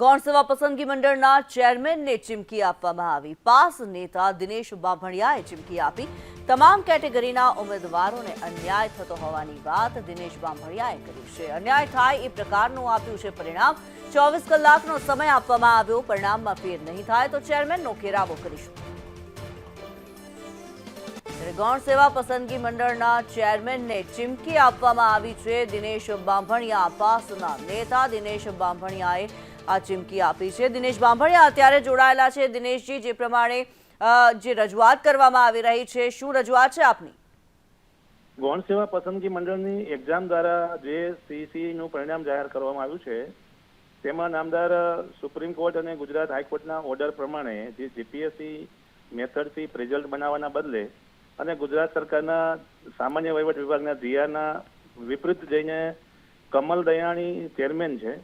ગૌણ સેવા પસંદગી મંડળના ચેરમેનને ચીમકી આપવામાં આવી. પાસ નેતા દિનેશ બાભણિયાએ ચીમકી આપી. તમામ કેટેગરીના ઉમેદવારોને અન્યાય થતો હોવાની વાત દિનેશ બાંભણિયાએ કરી છે. અન્યાય થાય એ પ્રકારનું આપ્યું છે પરિણામ. ચોવીસ કલાકનો સમય આપવામાં આવ્યો. પરિણામમાં ફેર નહીં થાય તો ચેરમેનનો ઘેરાવો કરીશું. ગૌણ સેવા પસંદગી મંડળના ચેરમેનને ચીમકી આપવામાં આવી છે. દિનેશ બાંભણિયા પાસના નેતા દિનેશ બાંભણિયાએ આ ચીમકી આપી છે. દિનેશ બાંભણિયા અત્યારે જોડાયેલા છે. દિનેશજી, જે પ્રમાણે જે રજૂઆત કરવામાં આવી રહી છે, શું રજૂઆત છે આપની? ગૌણ સેવા પસંદગી મંડળની એક્ઝામ દ્વારા જે સીસી નું પરિણામ જાહેર કરવામાં આવ્યું છે, તેમાં નામદાર સુપ્રીમ કોર્ટ અને ગુજરાત હાઈકોર્ટના ઓર્ડર પ્રમાણે જે જીપીએસસી મેથડથી રિઝલ્ટ બનાવવાના બદલે અને ગુજરાત સરકારના સામાન્ય વહીવટ વિભાગના જીઆરના વિપરીત જઈને કમલ દયાણી ચેરમેન છે.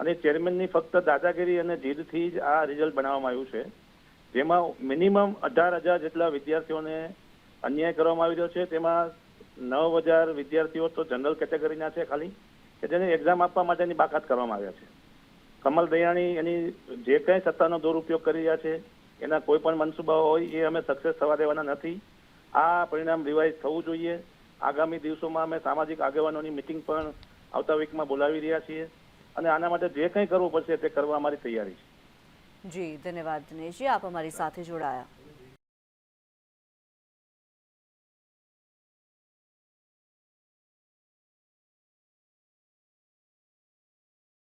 અને ચેરમેનની ફક્ત દાદાગીરી અને જીદથી જ આ રિઝલ્ટ બનાવવામાં આવ્યું છે. જેમાં મિનિમમ અઢાર હજાર જેટલા વિદ્યાર્થીઓને અન્યાય કરવામાં આવી રહ્યો છે. તેમાં નવ હજાર વિદ્યાર્થીઓ તો જનરલ કેટેગરીના છે ખાલી, કે જેને એક્ઝામ આપવા માટેની બાકાત કરવામાં આવ્યા છે. કમલ દયાણી એની જે કંઈ સત્તાનો દુરુપયોગ કરી રહ્યા છે, એના કોઈ પણ મનસુબાઓ હોય એ અમે સક્સેસ થવા દેવાના નથી. આ પરિણામ રિવાઇઝ થવું જોઈએ. આગામી દિવસોમાં અમે સામાજિક આગેવાનોની મિટિંગ પણ આવતા વીકમાં બોલાવી રહ્યા છીએ. અને આના માટે જે કંઈ કરવું પડશે તે કરવા અમારી તૈયારી છે. જી, ધન્યવાદ દિનેશજી. આપ અમારી સાથે જોડાયા.